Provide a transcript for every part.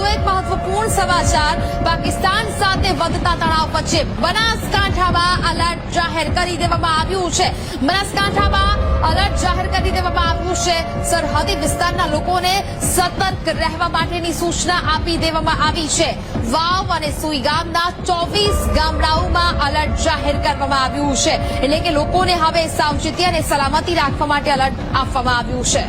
વધુ એક મહત્વપૂર્ણ સમાચાર. પાકિસ્તાન સાથે વધતા તણાવ વચ્ચે બનાસકાંઠામાં અલર્ટ જાહેર કરી દેવામાં આવ્યું છે. બનાસકાંઠામાં અલર્ટ જાહેર કરી દેવામાં આવ્યું છે. સરહદી વિસ્તારના લોકોને સતર્ક રહેવા માટેની સૂચના આપી દેવામાં આવી છે. વાવ અને સુઈ ગામના ચોવીસ ગામડાઓમાં અલર્ટ જાહેર કરવામાં આવ્યું છે. એટલે કે લોકોને હવે સાવચેતી અને સલામતી રાખવા માટે અલર્ટ આપવામાં આવ્યું છે.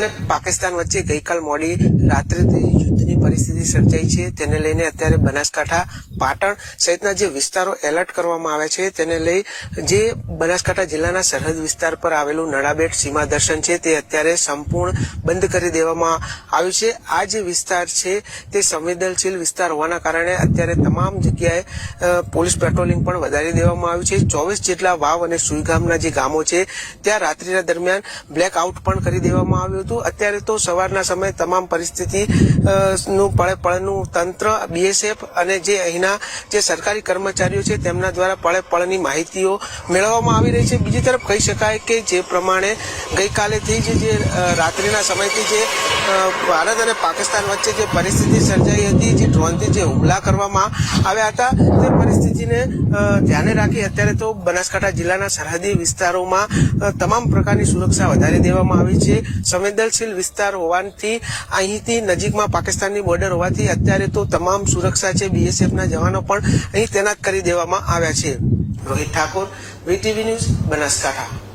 અને પાકિસ્તાન વચ્ચે ગઈકાલ મોડી રાત્રેથી યુદ્ધની પરિસ્થિતિ સર્જાઈ છે. તેને લઈને અત્યારે બનાસકાંઠા, પાટણ સહિતના જે વિસ્તારો એલર્ટ કરવામાં આવ્યા છે, તેને લઈ જે બનાસકાંઠા જિલ્લાના સરહદ વિસ્તાર પર આવેલું નડાબેટ સીમા દર્શન છે, તે અત્યારે સંપૂર્ણ બંધ કરી દેવામાં આવ્યું છે. આ જે વિસ્તાર છે, તે સંવેદનશીલ વિસ્તાર હોવાના કારણે અત્યારે તમામ જગ્યાએ પોલીસ પેટ્રોલિંગ પણ વધારી દેવામાં આવ્યું છે. ચોવીસ જેટલા વાવ અને સુઈ ગામના જે ગામો છે, ત્યાં રાત્રિના દરમિયાન બ્લેક આઉટ પણ કરી દેવામાં આવ્યું હતું. અત્યારે તો સવારના સમયે તમામ પરિસ્થિતિ નું પળે, પળનું તંત્ર બીએસએફ અને જે અહીંના જે સરકારી કર્મચારીઓ છે, તેમના દ્વારા પળે, પળની માહિતીઓ મેળવવામાં આવી રહી છે. બીજી તરફ કહી શકાય કે જે પ્રમાણે ગઈકાલેથી જ જે રાત્રિના સમયથી જે ભારત અને પાકિસ્તાન વચ્ચે જે પરિસ્થિતિ સર્જાઈ હતી, જે ડ્રોનથી જે હુમલા કરવામાં આવ્યા હતા, તે પરિસ્થિતિને ધ્યાને રાખી અત્યારે તો બનાસકાંઠા જિલ્લાના સરહદી વિસ્તારોમાં તમામ પ્રકારની સુરક્ષા વધારી દેવામાં આવી છે. સંવેદનશીલ વિસ્તાર હોવાથી અહીંથી નજીકમાં પાકિસ્તાનની બોર્ડર હોવાથી અત્યારે તો તમામ સુરક્ષા છે બીએસએફના જવાનો પણ અહીં તૈનાત કરી દેવામાં આવ્યા છે. Rohit Thakor VTV news Banaskantha.